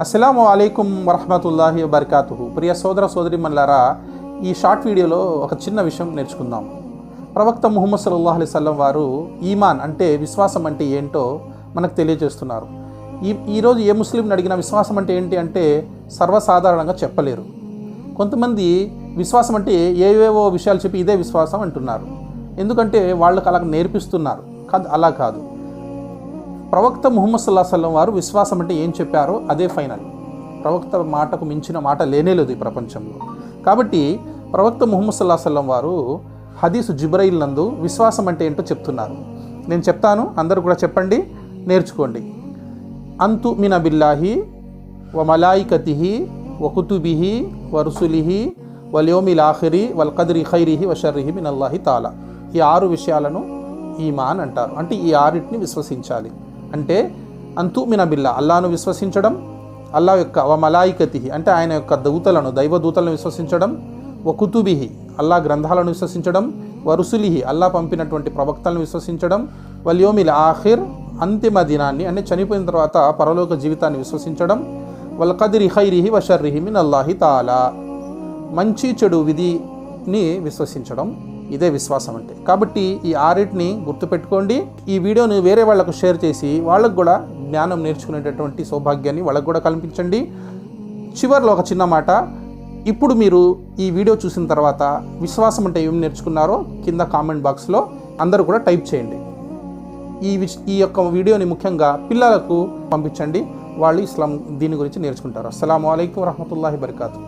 అస్సలం అయికం వరహమతుల్లాహి వబర్కాతు ప్రియ సోదర సోదరి మల్లారా ఈ షార్ట్ వీడియోలో ఒక చిన్న విషయం నేర్చుకుందాం. ప్రవక్త ముహమ్మద్ సల్లాహ్ అలైహి వారు ఈమాన్ అంటే విశ్వాసం అంటే ఏంటో మనకు తెలియజేస్తున్నారు. ఈ ఈరోజు ఏ ముస్లింని అడిగిన విశ్వాసం అంటే ఏంటి అంటే సర్వసాధారణంగా చెప్పలేరు. కొంతమంది విశ్వాసం అంటే ఏవేవో విషయాలు చెప్పి ఇదే విశ్వాసం అంటున్నారు. ఎందుకంటే వాళ్ళకి అలా నేర్పిస్తున్నారు. కాదు అలా కాదు. ప్రవక్త ముహమ్మద్ సుల్లా సల్లం వారు విశ్వాసం అంటే ఏం చెప్పారో అదే ఫైనల్. ప్రవక్త మాటకు మించిన మాట లేనేలేదు ఈ ప్రపంచంలో. కాబట్టి ప్రవక్త ముహమ్మద్ సుల్లా సల్లం వారు హదీసు జిబ్రైల్ నందు విశ్వాసం అంటే ఏంటో చెప్తున్నారు. నేను చెప్తాను అందరూ కూడా చెప్పండి నేర్చుకోండి. అంతు మిన బిల్లాహి వ మలాయికతిహి వ కుతుబిహి వరుసులిహి వల్యోమిల్ ఆఖిరి వల్ కదిరి ఖైరిహి వషర్రిహి మినల్లాహి మిన్ అల్లాహి తాలా. ఈ ఆరు విషయాలను ఈమాన్ అంటారు. అంటే ఈ ఆరిటిని విశ్వసించాలి. అంటే అంతుమిన బిల్లా అల్లాను విశ్వసించడం అల్లా యొక్క వ అంటే ఆయన యొక్క దూతలను దైవ దూతలను విశ్వసించడం వ కుతుబిహి అల్లా గ్రంథాలను విశ్వసించడం వరుసులిహి అల్లా పంపినటువంటి ప్రవక్తలను విశ్వసించడం వల్యోమిల్ ఆఖిర్ అంతిమ దినాన్ని అంటే చనిపోయిన తర్వాత పరలోక జీవితాన్ని విశ్వసించడం వల్కదిరి హైరిహి వషర్రిహి మిన్ అల్లాహి తాలా. మంచి చెడు విధి ని విశ్వసించడం ఇదే విశ్వాసం అంటే. కాబట్టి ఈ ఆరిటిని గుర్తుపెట్టుకోండి. ఈ వీడియోని వేరే వాళ్ళకు షేర్ చేసి వాళ్ళకు కూడా జ్ఞానం నేర్చుకునేటటువంటి సౌభాగ్యాన్ని వాళ్ళకు కూడా కల్పించండి. చివరిలో ఒక చిన్న మాట. ఇప్పుడు మీరు ఈ వీడియో చూసిన తర్వాత విశ్వాసం అంటే ఏం నేర్చుకున్నారో కింద కామెంట్ బాక్స్లో అందరూ కూడా టైప్ చేయండి. ఈ విష్ ఈ యొక్క వీడియోని ముఖ్యంగా పిల్లలకు పంపించండి. వాళ్ళు ఇస్లాం దీని గురించి నేర్చుకుంటారు. అస్సలం అయికం వరహమూల వరకాతు